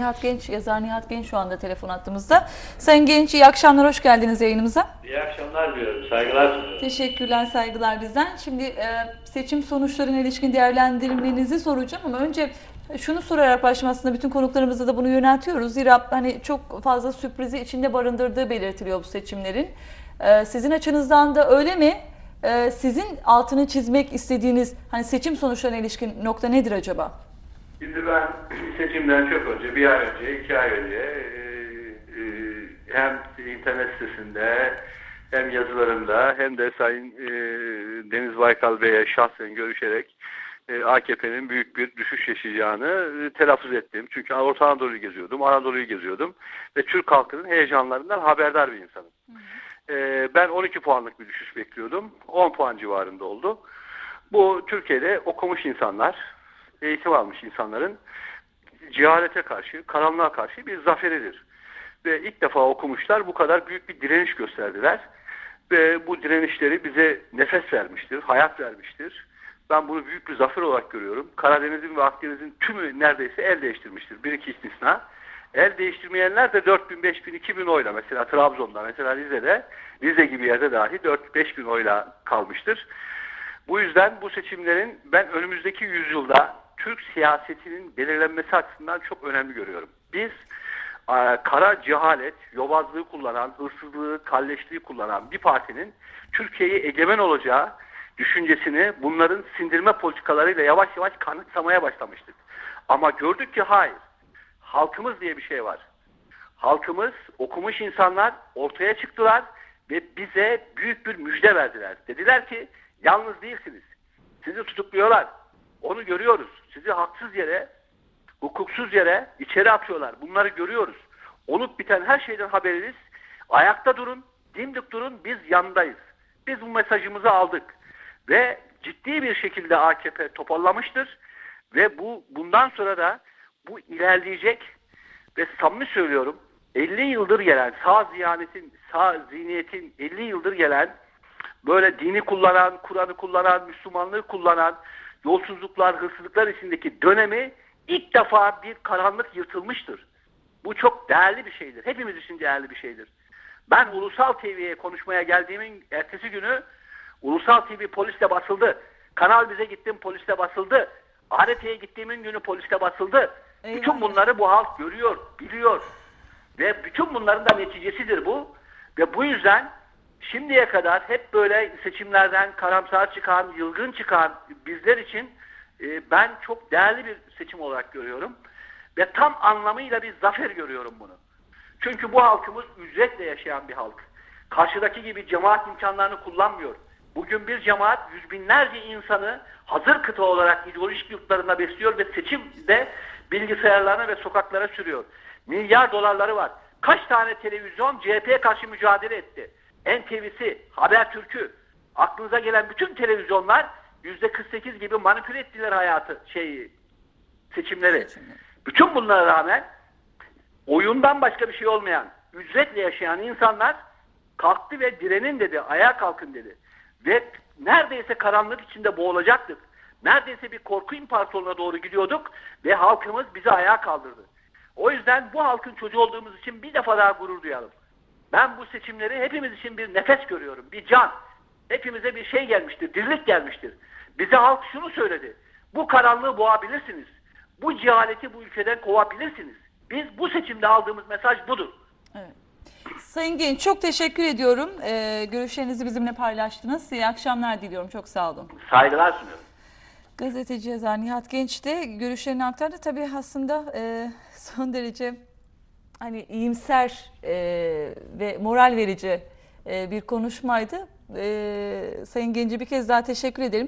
Nihat Genç, yazar Nihat Genç şu anda telefon attığımızda. Sayın Genç iyi akşamlar, hoş geldiniz yayınımıza. İyi akşamlar diliyorum. Saygılar sunuyorum. Teşekkürler, saygılar bizden. Şimdi e, seçim sonuçlarına ilişkin değerlendirmenizi soracağım ama önce şunu sorarak başlayayım aslında bütün konuklarımıza da bunu yöneltiyoruz. Zira hani çok fazla sürprizi içinde barındırdığı belirtiliyor bu seçimlerin. E, sizin açınızdan da öyle mi? E, sizin altını çizmek istediğiniz hani seçim sonuçlarına ilişkin nokta nedir acaba? Şimdi ben seçimden çok önce, bir ay önce, iki ay önce e, e, hem internet sitesinde hem yazılarımda hem de Sayın e, Deniz Baykal Bey'e şahsen görüşerek e, AKP'nin büyük bir düşüş yaşayacağını e, telaffuz ettim. Çünkü Orta Anadolu'yu geziyordum, Anadolu'yu geziyordum ve Türk halkının heyecanlarından haberdar bir insanım. E, ben 12 puanlık bir düşüş bekliyordum. 10 puan civarında oldu. Bu Türkiye'de okumuş insanlar, eğitim almış insanların cehalete karşı, karanlığa karşı bir zaferidir. Ve ilk defa okumuşlar bu kadar büyük bir direniş gösterdiler. Ve bu direnişleri bize nefes vermiştir, hayat vermiştir. Ben bunu büyük bir zafer olarak görüyorum. Karadeniz'in ve Akdeniz'in tümü neredeyse el değiştirmiştir. Bir iki istisna. El değiştirmeyenler de 4000, 5000, 2000 oyla mesela Trabzon'da, mesela Rize'de, Rize gibi yerde dahi 4-5 bin oyla kalmıştır. Bu yüzden bu seçimlerin ben önümüzdeki yüzyılda Türk siyasetinin belirlenmesi açısından çok önemli görüyorum. Biz e, kara cehalet, yobazlığı kullanan, hırsızlığı, kalleşliği kullanan bir partinin Türkiye'yi egemen olacağı düşüncesini bunların sindirme politikalarıyla yavaş yavaş kanıtsamaya başlamıştık. Ama gördük ki hayır. Halkımız diye bir şey var. Halkımız, okumuş insanlar ortaya çıktılar ve bize büyük bir müjde verdiler. Dediler ki yalnız değilsiniz. Sizi tutukluyorlar. Onu görüyoruz. Sizi haksız yere, hukuksuz yere içeri atıyorlar. Bunları görüyoruz. Olup biten her şeyden haberiniz. Ayakta durun, dimdik durun, biz yandayız. Biz bu mesajımızı aldık. Ve ciddi bir şekilde AKP toparlamıştır. Ve bu bundan sonra da bu ilerleyecek ve samimi söylüyorum 50 yıldır gelen sağ ziyanetin, sağ zihniyetin 50 yıldır gelen böyle dini kullanan, Kur'an'ı kullanan, Müslümanlığı kullanan yolsuzluklar, hırsızlıklar içindeki dönemi ilk defa bir karanlık yırtılmıştır. Bu çok değerli bir şeydir. Hepimiz için değerli bir şeydir. Ben Ulusal TV'ye konuşmaya geldiğimin ertesi günü Ulusal TV polisle basıldı. Kanal bize gittim polisle basıldı. ART'ye gittiğimin günü polisle basıldı. Eyvah. Bütün bunları bu halk görüyor, biliyor. Ve bütün bunların da neticesidir bu. Ve bu yüzden şimdiye kadar hep böyle seçimlerden karamsar çıkan, yılgın çıkan bizler için e, ben çok değerli bir seçim olarak görüyorum. Ve tam anlamıyla bir zafer görüyorum bunu. Çünkü bu halkımız ücretle yaşayan bir halk. Karşıdaki gibi cemaat imkanlarını kullanmıyor. Bugün bir cemaat yüz binlerce insanı hazır kıta olarak ideolojik yurtlarında besliyor ve seçimde bilgisayarlarına ve sokaklara sürüyor. Milyar dolarları var. Kaç tane televizyon CHP'ye karşı mücadele etti? NTV'si, Habertürk'ü, aklınıza gelen bütün televizyonlar yüzde 48 gibi manipüle ettiler hayatı, şeyi, seçimleri. Bütün bunlara rağmen oyundan başka bir şey olmayan, ücretle yaşayan insanlar kalktı ve direnin dedi, ayağa kalkın dedi. Ve neredeyse karanlık içinde boğulacaktık. Neredeyse bir korku imparatorluğuna doğru gidiyorduk ve halkımız bizi ayağa kaldırdı. O yüzden bu halkın çocuğu olduğumuz için bir defa daha gurur duyalım. Ben bu seçimleri hepimiz için bir nefes görüyorum, bir can. Hepimize bir şey gelmiştir, dirlik gelmiştir. Bize halk şunu söyledi. Bu karanlığı boğabilirsiniz. Bu cehaleti bu ülkeden kovabilirsiniz. Biz bu seçimde aldığımız mesaj budur. Evet. Sayın Genç çok teşekkür ediyorum. Ee, görüşlerinizi bizimle paylaştınız. İyi akşamlar diliyorum. Çok sağ olun. Saygılar sunuyorum. Gazeteci yazar Nihat Genç de görüşlerini aktardı. Tabii aslında e, son derece hani iyimser e, ve moral verici e, bir konuşmaydı. E, Sayın Genç'e bir kez daha teşekkür ederim.